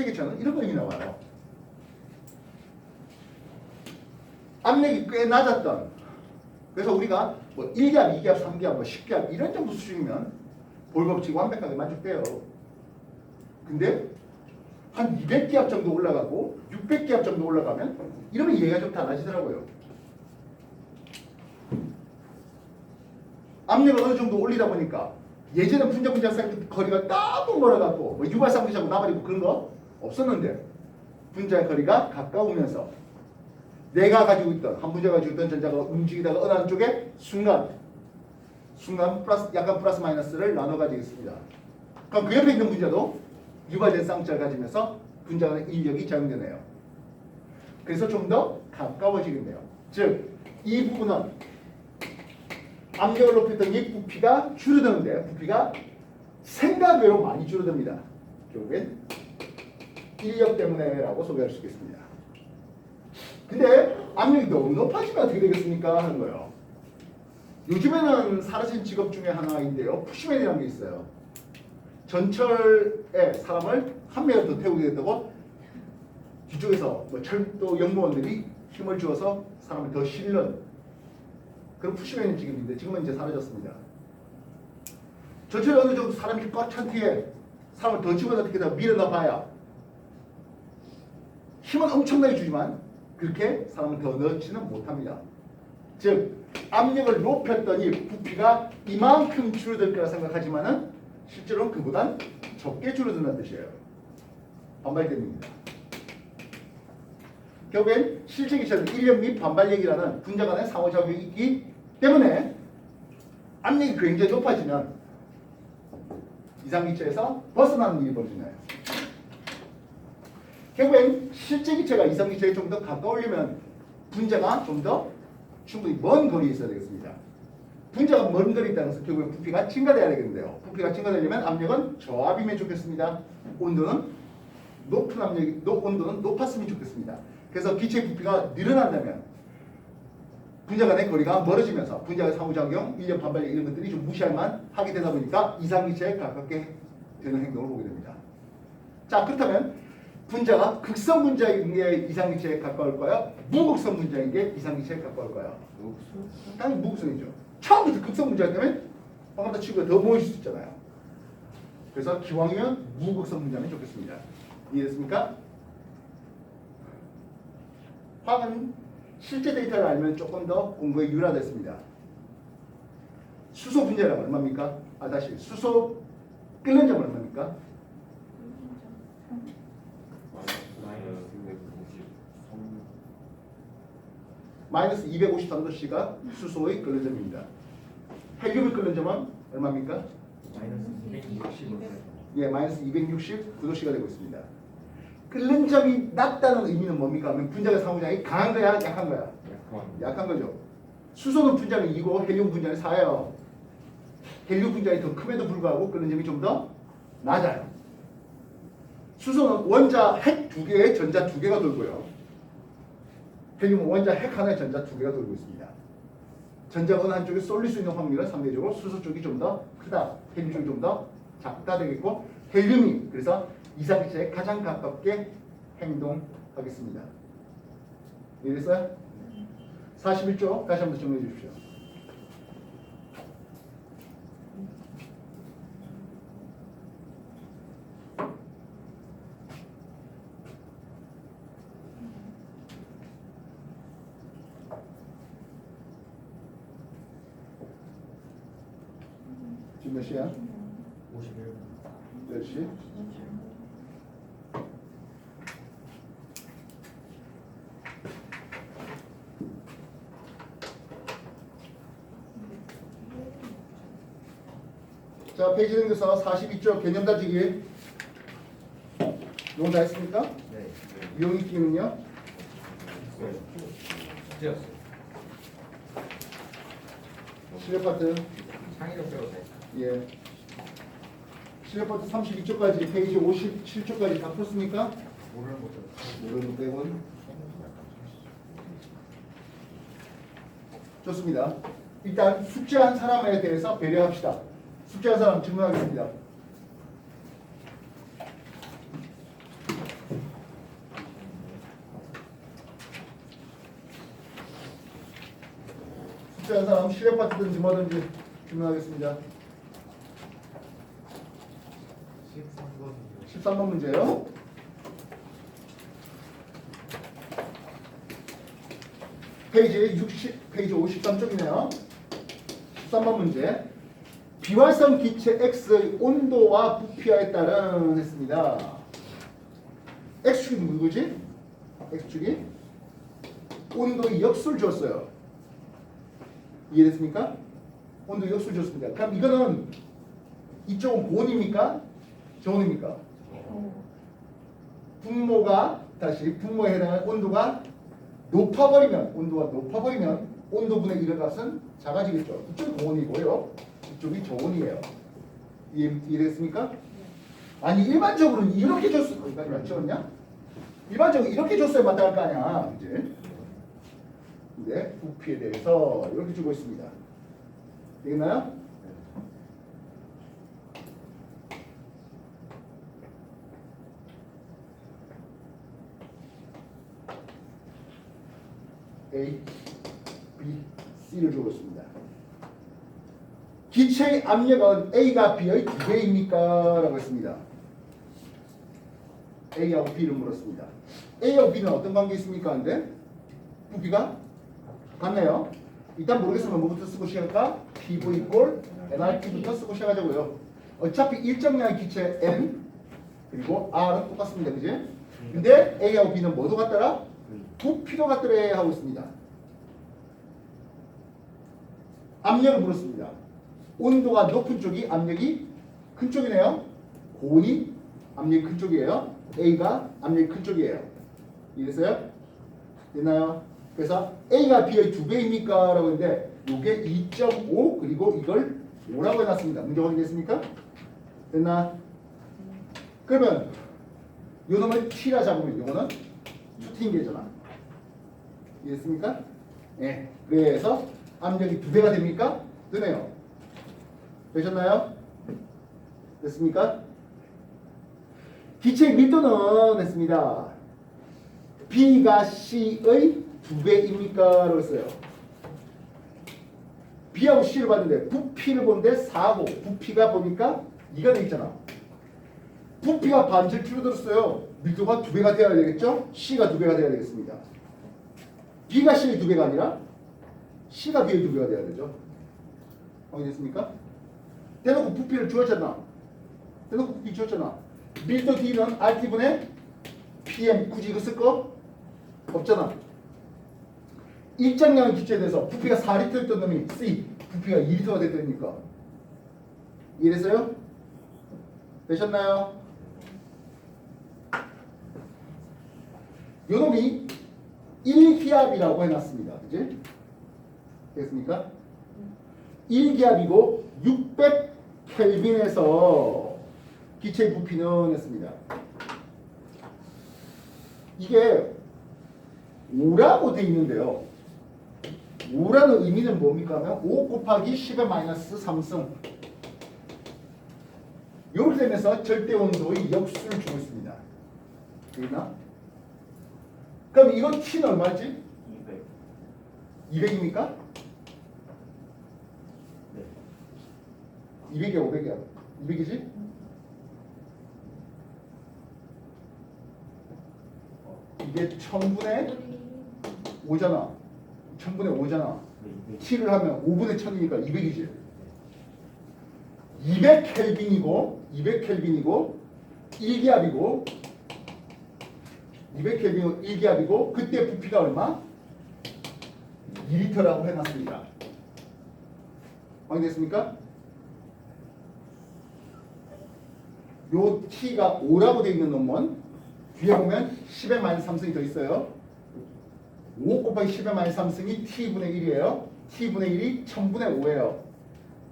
실제 기차는 이런 거이 나와요. 압력이 꽤 낮았던 그래서 우리가 뭐 1기압, 2기압, 3기압, 뭐 10기압 이런 정도 수준이면 볼 법칙 완벽하게 만족돼요. 근데 한 200기압 정도 올라가고 600기압 정도 올라가면 이러면 이해가 좀 달라지더라고요. 압력을 어느 정도 올리다 보니까 예전에 분자 분자 쌍 거리가 너무 멀어갖고 뭐 유발 쌍둥이하고 나발이고 그런 거 없었는데 분자의 거리가 가까우면서 내가 가지고 있던 한 분자가 가지고 있던 전자가 움직이다가 어느 한쪽에 순간 순간 플러스 약간 플러스 마이너스를 나눠 가지고 있습니다. 그럼 그 옆에 있는 분자도 유발된 쌍자를 가지면서 분자 간의 인력이 작용되네요. 그래서 좀 더 가까워지겠네요. 즉 이 부분은 압력을 높였던 이 부피가 줄어드는데 부피가 생각외로 많이 줄어듭니다. 결국엔 인력 때문에라고 소개할 수 있겠습니다. 근데 압력이 너무 높아지면 어떻게 되겠습니까? 하는 거예요. 요즘에는 사라진 직업 중에 하나인데요. 푸시맨이라는 게 있어요. 전철에 사람을 한더 태우게 됐다고 뒤쪽에서 뭐 철도 연구원들이 힘을 주어서 사람을 더 실는 그런 푸시맨이 지금인데 지금은 이제 사라졌습니다. 전철에 어느 정도 사람이 꽉 찬 뒤에 사람을 더 집어넣게 다 밀어넣어 봐야 힘은 엄청나게 주지만 그렇게 사람을 더 넣지는 못합니다. 즉 압력을 높였더니 부피가 이만큼 줄어들 거라 생각하지만은 실제로는 그보단 적게 줄어든다는 뜻이에요. 반발됩니다. 결국엔 기체는 인력 및 반발력이라는 분자 간의 상호작용이 있기 때문에 압력이 굉장히 높아지면 이상기체에서 벗어나는 일이 벌어지나요? 결국엔 실제 기체가 이상기체에 좀 더 가까우려면 분자가 좀 더 충분히 먼 거리에 있어야 되겠습니다. 분자가 먼 거리에 것은 결국엔 부피가 증가돼야 되겠는데요. 부피가 증가되려면 압력은 저압이면 좋겠습니다. 온도는 높은 압력이 높 온도는 높았으면 좋겠습니다. 그래서 기체 부피가 늘어난다면 분자 간의 거리가 멀어지면서 분자의 상호작용, 인력 반발력 이런 것들이 좀 무시할만 하게 되다 보니까 이상기체에 가깝게 되는 행동을 보게 됩니다. 자 그렇다면 분자가 극성 분자인 게 이상기체에 가까울까요? 무극성 분자인 게 이상기체에 가까울까요? 당연히 무극성이죠. 처음부터 극성 분자기 때문에 방금 다 치고 더 모일 수 있잖아요. 그래서 기왕이면 무극성 분자면 좋겠습니다. 이해됐습니까? 화학은 실제 데이터를 알면 조금 더 공부에 유리하겠습니다. 수소 분자량 얼마입니까? 아 다시 수소 끓는 점은 얼마입니까? 마이너스 253도씨가 수소의 끓는 점입니다. 헬륨의 끓는 점은 얼마입니까? 예, 마이너스 269도씨가 되고 있습니다. 끓는 점이 낮다는 의미는 뭡니까? 하면 분자의 상호작용이 강한 거야, 약한 거야? 약한 거죠. 수소는 분자는 2고 헬륨 분자는 4예요. 헬륨 분자가 더 큼에도 불구하고 끓는 점이 좀 더 낮아요. 수소는 원자 핵 두 개에 전자 두 개가 돌고요. 헬륨은 원자 핵 하나에 전자 두 개가 돌고 있습니다. 전자가 어느 한쪽에 쏠릴 수 있는 확률은 상대적으로 수소 쪽이 좀 더 크다. 헬륨 쪽이 좀 더 작다 되겠고 헬륨이 그래서 이상기체에 가장 가깝게 행동하겠습니다. 이해됐어요? 41조 다시 한번 정리해 주십시오. 지금 몇 시야? 10시? 자, 페이지 넘겨서 42쪽 개념 다지기. 이거 다 했습니까? 이용 익기는요? 실력 파트. 예. 실력 파트 32쪽까지, 페이지 57쪽까지 다 풀었습니까? 모르는 빼곤. 좋습니다. 일단 숙제한 사람에 대해서 배려합시다. 숫자 사람 증명하겠습니다. 숙제한 사람 실력받든지 뭐든지 증명하겠습니다. 13번 13번 문제요. 페이지 60, 페이지 53쪽이네요. 13번 문제. 비활성 기체 X의 온도와 부피와에 따른 했습니다. X축이 누구지? X축이 온도의 역수를 줬어요. 이해됐습니까? 온도 역수를 줬습니다. 그럼 이거는 이쪽은 고온입니까? 저온입니까? 분모가 다시 분모에 해당하는 온도가 높아버리면 온도가 높아버리면 온도분의 1의 값은 작아지겠죠. 이쪽이 고온이고요. 이쪽이 저온이에요. 이해, 이해됐습니까? 아니 일반적으로는 이렇게 줬을 그러니까 일반적으로냐? 일반적으로 이렇게 줬어야 마땅할 거 아니야. 이제 근데 부피에 대해서 이렇게 주고 있습니다. 되겠나요? A, B, C를 주고 있습니다. 기체의 압력은 A가 B의 두 배입니까? 라고 했습니다. A하고 B를 물었습니다. A하고 B는 어떤 관계 있습니까? 근데 부피가 같네요. 일단 모르겠으면 뭐부터 쓰고 시작할까? PV 이꼴 NRT부터 쓰고 시작하자고요. 어차피 일정량의 기체 N 그리고 R은 똑같습니다. 그지? 근데 A하고 B는 뭐도 같더라? 부피도 같더래 하고 있습니다. 압력을 물었습니다. 온도가 높은 쪽이 압력이 큰 쪽이네요. 고온이 압력이 큰 쪽이에요. A가 압력이 큰 쪽이에요. 이해됐어요? 됐나요? 그래서 A가 B의 두 배입니까? 라고 했는데 이게 2.5 그리고 이걸 5라고 해놨습니다. 문제 확인됐습니까? 됐나? 그러면 요 놈을 T라 잡으면 요거는 투트인 게잖아. 이해됐습니까? 예. 그래서 압력이 두 배가 됩니까? 되네요. 되셨나요? 됐습니까? 기체의 밀도는 했습니다. B가 C의 두 배입니까? 라고 했어요. B하고 C를 봤는데 부피를 본데 4고 부피가 보니까 2가 돼 있잖아. 부피가 반절 줄어들었어요. 밀도가 두 배가 돼야 되겠죠? C가 두 배가 돼야 되겠습니다. B가 C의 두 배가 아니라 C가 B의 두 배가 돼야 되죠. 확인됐습니까? 대놓고 부피를 주었잖아. 대놓고 부피 주었잖아. 밀도 D는 RT분의 PM 굳이 이거 쓸 거 없잖아. 일정량의 기체에 대해서 부피가 4리터 있던 놈이 C, 부피가 2리터가 됐다니까. 이해됐어요? 되셨나요? 요 놈이 1기압이라고 해놨습니다. 그지? 됐습니까? 1기압이고 600 켈빈에서 기체의 부피는 했습니다. 이게 5라고 돼 있는데요. 5라는 의미는 뭡니까? 하면 5 곱하기 10의 마이너스 3승. 이렇게 되면서 절대 온도의 역수를 주고 있습니다. 되겠나? 그럼 이건 T는 얼마지? 200. 200입니까? 네. 200이야 500이야 200이지? 이게 1000분의 5잖아 1000분의 5잖아 네, 200. T를 하면 5분의 1000이니까 200이지 200 켈빈이고 200 켈빈이고 1기압이고 200 켈빈이고 1기압이고 그때 부피가 얼마? 2리터라고 해놨습니다 확인됐습니까? 요 t가 5라고 되어 있는 놈은 뒤에 보면 10의 마이너스 3승이 더 있어요. 5 곱하기 10의 마이너스 3승이 t분의 1이에요. t분의 1이 1000분의 5예요.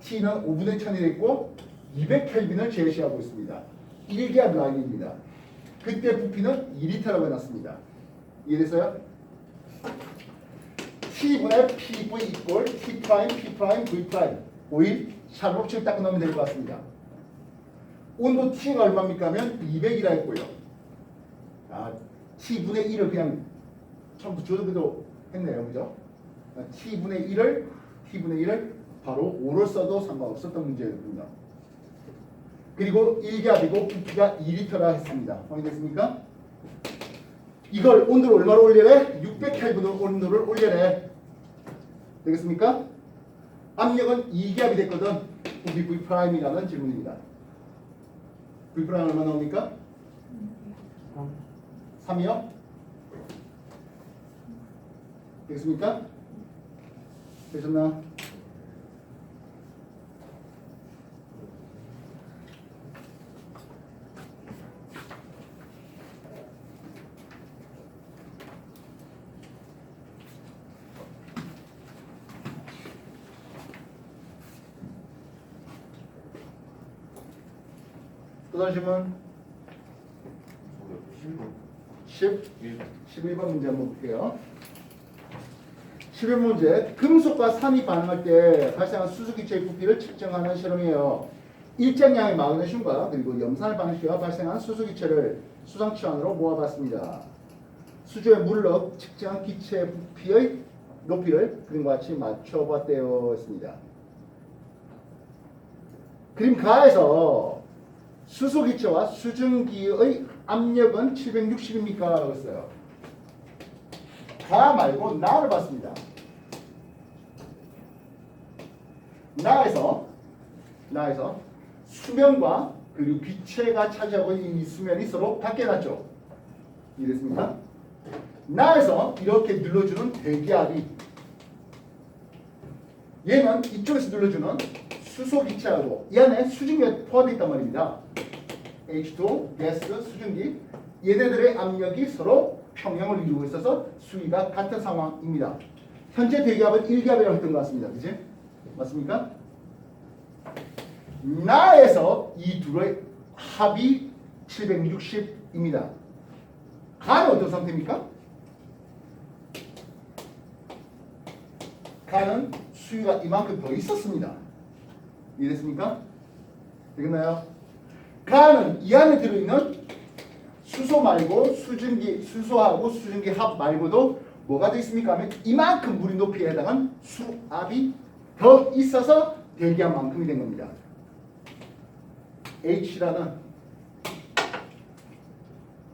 t는 5분의 1000이 됐고 200켈빈을 제시하고 있습니다. 1기압 라인입니다. 그때 부피는 2리터라고 해놨습니다. 이해됐어요? t분의 pv 이꼴 t 프라임 p 프라임 v 프라임 5일 샤브록칠 딱 넣으면 될 것 같습니다. 온도 t가 얼마입니까 하면 200이라 했고요. 아, t분의 1을 그냥 처음부터 그도 했네요. 그죠? 아, t분의 1을 t분의 1을 바로 5로 써도 상관없었던 문제였군요. 그리고 1기압이고 부피가 2리터라 했습니다. 확인됐습니까? 이걸 온도를 얼마로 올려래? 600켈빈으로 온도를 올려래. 되겠습니까? 압력은 2기압이 됐거든. 부피 V 프라임이라는 질문입니다. V 프라임 얼마 나옵니까? 3이요? 되겠습니까? 되셨나? 또 다른 질문 10, 11번 문제 한번 볼게요. 11문제 금속과 산이 반응할 때 발생한 수소기체의 부피를 측정하는 실험이에요. 일정량의 마그네슘과 그리고 염산을 반응시켜 발생한 수소기체를 수상치 안으로 모아봤습니다. 수조에 넣어 측정한 기체 부피의 높이를 그림과 같이 맞춰봤대요 했습니다. 그림 가에서 수소기체와 수증기의 압력은 760입니까? 라고 했어요. 가 말고 나를 봤습니다. 나에서 나에서 수면과 그리고 기체가 차지하고 있는 이 수면이 서로 바뀌어놨죠. 이랬습니까? 나에서 이렇게 눌러주는 대기압이 얘는 이쪽에서 눌러주는 수소 기체하고 이 안에 수증기가 포함되어 있단 말입니다. H2O, 가스, 수증기 얘네들의 압력이 서로 평형을 이루고 있어서 수위가 같은 상황입니다. 현재 대기압은 1기압이라고 했던 것 같습니다. 그지? 맞습니까? 나에서 이 둘의 합이 760입니다. 간은 어떤 상태입니까? 간은 수위가 이만큼 더 있었습니다. 이해됐습니까? 되겠나요? 간은 이 안에 들어있는 수소 말고 수증기, 수소하고 수증기 합 말고도 뭐가 더 있습니까? 하면 이만큼 물이 높이에 해당한 수압이 더 있어서 대기압만큼이 된 겁니다. H라는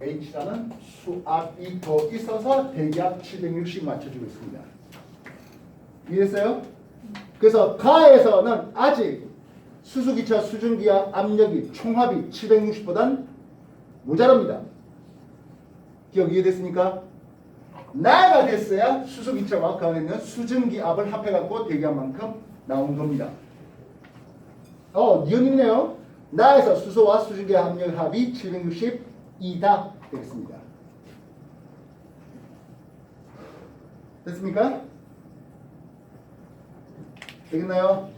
H라는 수압이 더 있어서 대기압 760 맞춰주고 있습니다. 이해했어요? 그래서 가에서는 아직 수소기차 수증기와 압력이 총합이 760보단 모자랍니다. 기억 이해됐습니까? 나가 됐어야 수소기차와 그 안에 있는 수증기 압을 합해갖고 대기한 만큼 나온 겁니다. 어, 니은이네요. 나에서 수소와 수증기 압력 합이 762다 되겠습니다. 됐습니까? 되겠나요?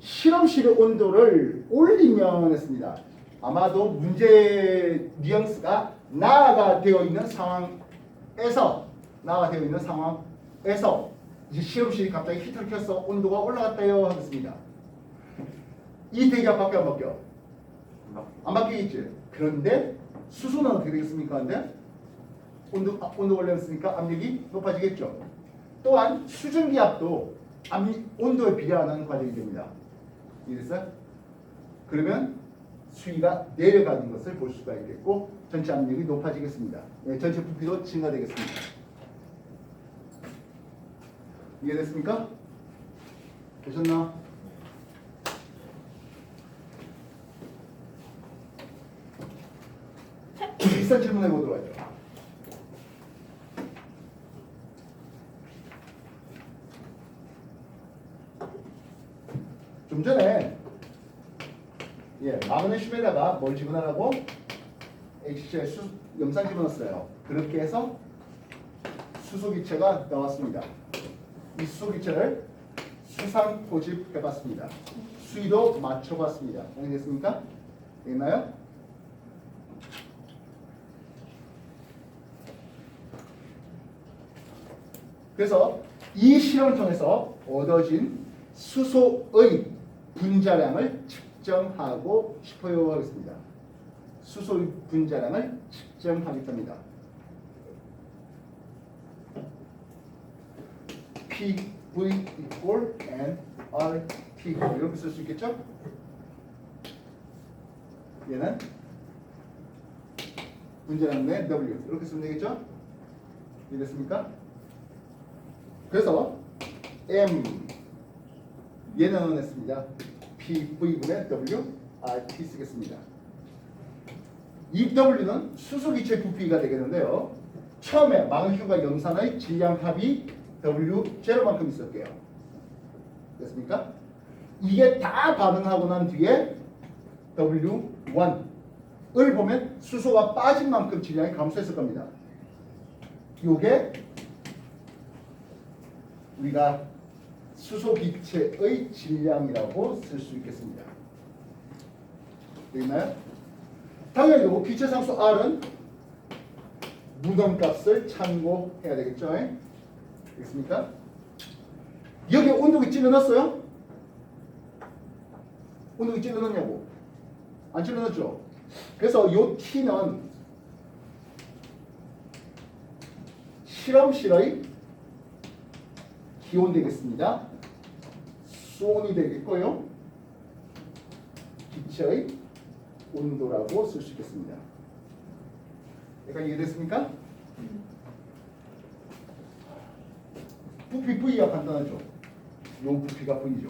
실험실의 온도를 올리면 했습니다. 아마도 문제 뉘앙스가 나가 되어 있는 상황에서 나가 되어 있는 상황에서 이제 실험실이 갑자기 히터를 켜서 온도가 올라갔다요 하겠습니다. 이 대기압 바뀌어 안 바뀌어? 안 바뀌겠지. 그런데 수소는 어떻게 되겠습니까? 근데 온도 아, 온도 올렸으니까 압력이 높아지겠죠. 또한 수증기압도 압, 온도에 비례하는 과정이 됩니다. 이래서 그러면 수위가 내려가는 것을 볼 수가 있겠고 전체 압력이 높아지겠습니다. 네, 전체 부피도 증가되겠습니다. 이해됐습니까? 되셨나? 비슷한 질문 해보도록 하죠. 좀 전에 예, 마그네슘에다가 뭘 집어넣으라고? HCl 수, 염산 집어넣었어요. 그렇게 해서 수소기체가 나왔습니다. 이 수소기체를 수상 포집해봤습니다. 수위도 맞춰봤습니다. 알겠습니까? 됐나요? 그래서 이 실험을 통해서 얻어진 수소의 분자량을 측정하고 싶어요 하겠습니다. 수소의 분자량을 측정하겠답니다. PV equal nRT 이렇게 쓸 수 있겠죠? 얘는 분자량의 W 이렇게 쓰면 되겠죠? 이해됐습니까? 그래서 M 얘는 했습니다. PV분의 W RT 쓰겠습니다. 이 W는 수소기체 부피가 되겠는데요. 처음에 망휴가 염산의 질량 합이 W 제로만큼 있을게요. 됐습니까? 이게 다 반응하고 난 뒤에 W1을 보면 수소가 빠진 만큼 질량이 감소했을 겁니다. 요게 우리가 수소 기체의 질량이라고 쓸 수 있겠습니다. 되나요? 당연히 요 기체 상수 R은 무덤값을 참고해야 되겠죠? 되겠습니까? 여기 온도계 찔러놨어요? 온도계 찔러놨냐고? 안 찔러놨죠? 그래서 요 T는 실험실의 기온 되겠습니다. 수온이 되겠고요. 기체의 온도라고 쓸 수 있겠습니다. 약간 이해됐습니까? 부피 V가 간단하죠. 요 부피가 V죠.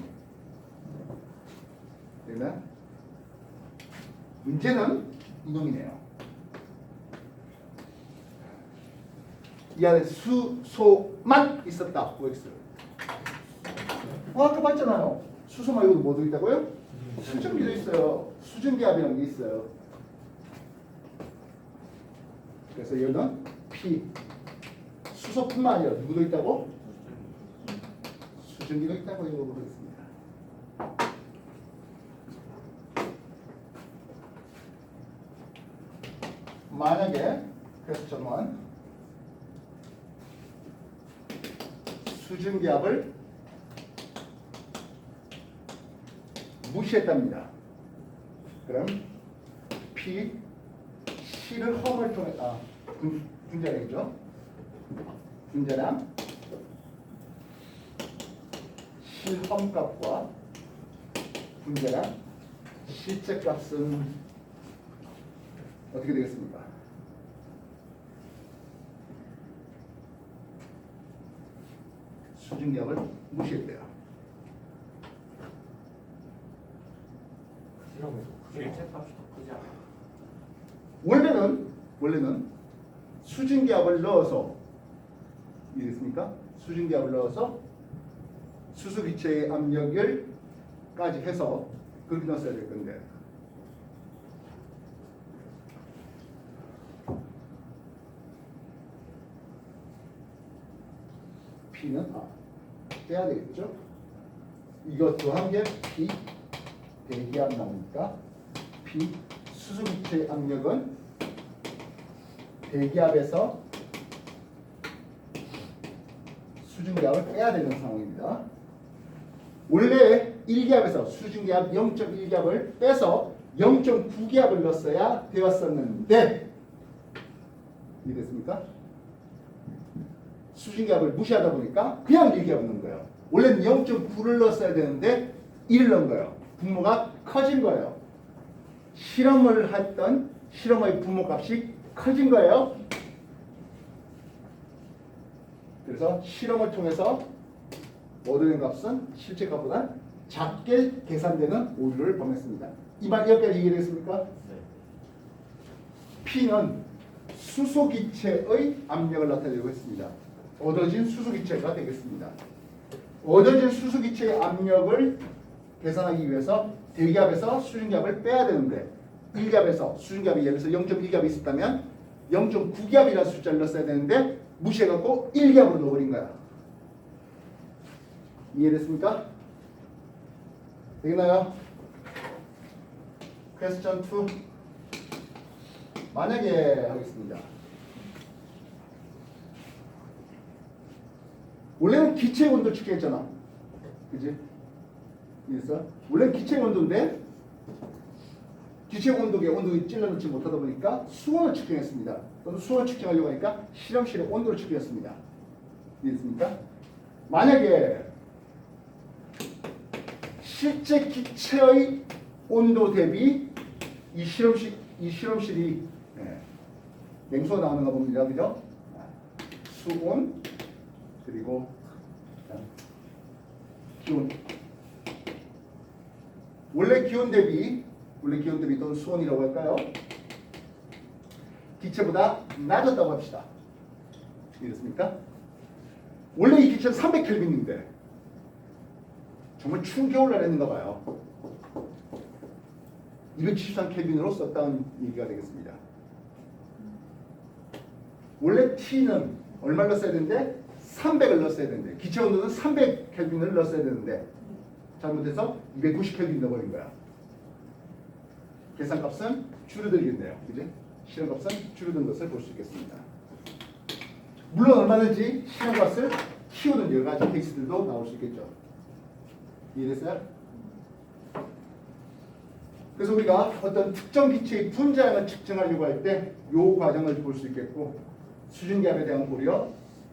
되나? 문제는 이놈이네요. 이 안에 수소만 있었다. OX. 어, 아까 봤잖아요. 수소 말고도 뭐 들어있다고요? 수증기도 있어요. 수증기압이라는 게 있어요. 그래서 얘는 P. 수소뿐만 아니라 누구도 있다고? 수증기도 있다고 이거 보겠습니다. 만약에 그래서 저는 수증기압을 무시했답니다. 그럼 P C를 험을 통해 아 분- 분자량이죠. 분자량 실험 값과 분자량 실제 값은 어떻게 되겠습니까? 수증기압을 무시했대요. 실험에서 실제 값이 더 크지 않아? 원래는 원래는 수증기압을 넣어서 이해됐습니까? 수증기압을 넣어서 수소기체의 압력을까지 해서 그렇게 넣었어야 될 건데 P는 아 빼야 되겠죠? 이것도 한게 P 대기압 나오니까 수소기체 압력은 대기압에서 수증기압을 빼야 되는 상황입니다. 원래 1기압에서 수증기압 0.1기압을 빼서 0.9기압을 넣었어야 되었었는데 이해됐습니까? 수증기압을 무시하다 보니까 그냥 1기압을 넣은 거예요. 원래는 0.9를 넣었어야 되는데 1을 넣은 거예요. 분모가 커진 거예요. 실험을 했던 실험의 부모값이 커진 거예요. 그래서 실험을 통해서 얻어낸 값은 실제 값보다 작게 계산되는 오류를 범했습니다. 이 말 여기까지 이해됐습니까? 네. P는 수소기체의 압력을 나타내고 있습니다. 얻어진 수소기체가 되겠습니다. 얻어진 수소기체의 압력을 계산하기 위해서 대기압에서 수증기압을 빼야 되는데 1기압에서 수증기압이 예를 들어서 0.1기압이 있었다면 0.9기압이라는 숫자를 넣었어야 되는데 무시해갖고 1기압으로 넣어버린 거야. 이해됐습니까? 되겠나요? 퀘스천 2 만약에 하겠습니다. 원래는 기체 온도 측정했잖아. 그지? 이해했어? 원래 기체 온도인데 기체 온도계 온도를 찔러놓지 못하다 보니까 수온을 측정했습니다. 또는 수온 측정하려고 하니까 실험실의 온도를 측정했습니다. 이해됐습니까? 만약에 실제 기체의 온도 대비 이 실험실 이 실험실이 예, 냉수가 나오는가 봅니다, 그죠? 아, 수온 그리고 자, 기온. 원래 기온 대비 원래 기온 대비 또는 수온이라고 할까요? 기체보다 낮았다고 합시다. 이렇습니까? 원래 이 기체는 300켈빈인데 정말 추운 겨울날 했는가 봐요. 273켈빈으로 썼다는 얘기가 되겠습니다. 원래 T는 얼마를 넣었어야 되는데 300을 넣었어야 되는데 기체 온도는 300켈빈을 넣었어야 되는데 잘못해서 290켈빈 넣어버린 거야. 계산값은 줄어들겠네요. 그지? 실험값은 줄어든 것을 볼 수 있겠습니다. 물론 얼마든지 실험값을 키우는 여러 가지 케이스들도 나올 수 있겠죠. 이해됐어요? 그래서 우리가 어떤 특정 기체의 분자량을 측정하려고 할 때 이 과정을 볼 수 있겠고 수준기압에 대한 고려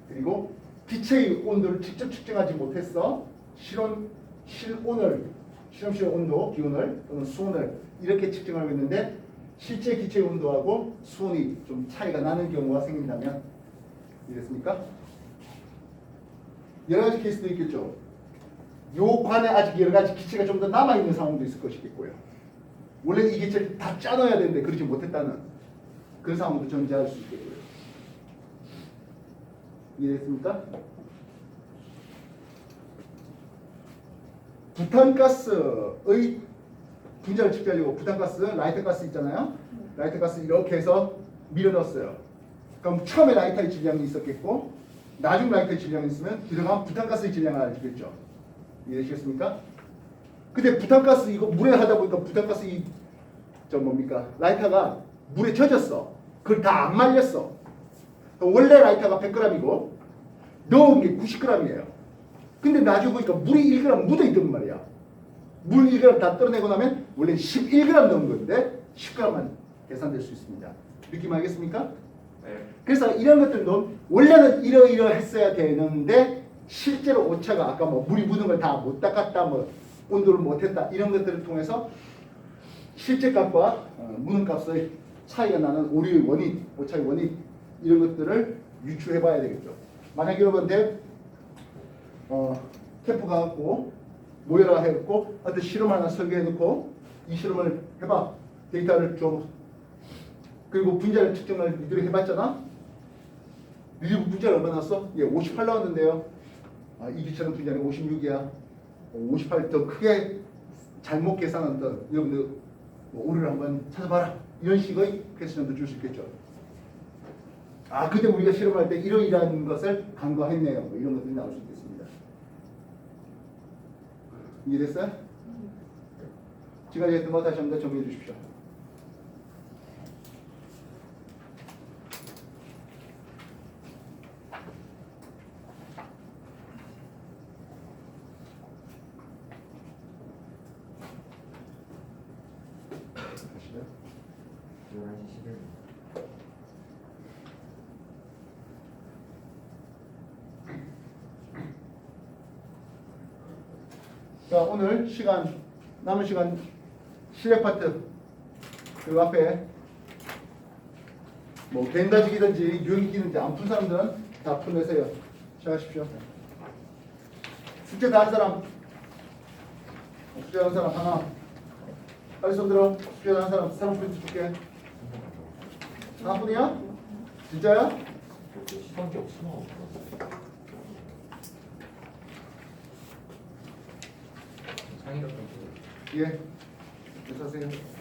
그리고 기체의 온도를 직접 측정하지 못했어 실온 실온을 실험실 온도 기온을 또는 수온을 이렇게 측정하고 있는데 실제 기체 온도하고 수온이 좀 차이가 나는 경우가 생긴다면 이랬습니까? 여러 가지 케이스도 있겠죠. 요 관에 아직 여러 가지 기체가 좀 더 남아 있는 상황도 있을 것이겠고요. 원래 이 기체를 다 짜놔야 되는데 그러지 못했다는 그런 상황도 존재할 수 있겠고요. 이해됐습니까? 부탄가스의 분자를 측정하려고 부탄가스, 라이터가스 있잖아요. 라이터가스 이렇게 해서 밀어 넣었어요. 그럼 처음에 라이터의 질량이 있었겠고 나중 라이터의 질량이 있으면 들어가면 부탄가스의 질량을 알겠죠. 이해되시겠습니까? 근데 부탄가스 이거 물에 하다 보니까 부탄가스 이 저 뭡니까 라이터가 물에 젖었어. 그걸 다 안 말렸어. 원래 라이터가 100g이고 넣은 게 90g이에요. 근데 나중에 보니까 물이 1g 묻어 있단 말이야. 물 1g 다 떨어내고 나면 원래 11g 넣은 건데 10g만 계산될 수 있습니다. 느낌 알겠습니까? 네. 그래서 이런 것들도 원래는 이러이러 했어야 되는데 실제로 오차가 아까 뭐 물이 묻은 걸 다 못 닦았다 뭐 온도를 못 했다 이런 것들을 통해서 실제 값과 어, 묻은 값의 차이가 나는 오류의 원인, 오차의 원인 이런 것들을 유추해 봐야 되겠죠. 만약 여러분한테 어, 캠프 가갖고 모여라 해갖고 어떤 실험 하나 설계해 놓고 이 실험을 해봐. 데이터를 줘 그리고 분자를 측정을 니들이 해봤잖아. 니들 분자를 얼마 나왔어? 예, 58 나왔는데요. 아, 이 기체는 분자는 56이야. 58 더 크게 잘못 계산한 어떤 여러분들 뭐 오류를 한번 찾아봐라. 이런 식의 퀘스천도 줄 수 있겠죠. 아 그때 우리가 실험할 때 이러이러한 것을 간과했네요. 뭐 이런 것들이 나올 수 있겠습니다 이해됐어요? 지금까지 했던 거 다시 한번 더 정리해 주십시오 자 오늘 시간 남은 시간 실력 파트 그리고 앞에 뭐 갱가지기든지 유형이기든지 안 푼 사람들은 다 풀내세요 시작하십시오 숙제 다 한 사람 숙제 한 사람 하나 빨리 손 들어 숙제 다한 사람 사람 프린트 줄게 하나뿐이야? 진짜야? 시간이 없어. 상의력 좀. 예. 인사하세요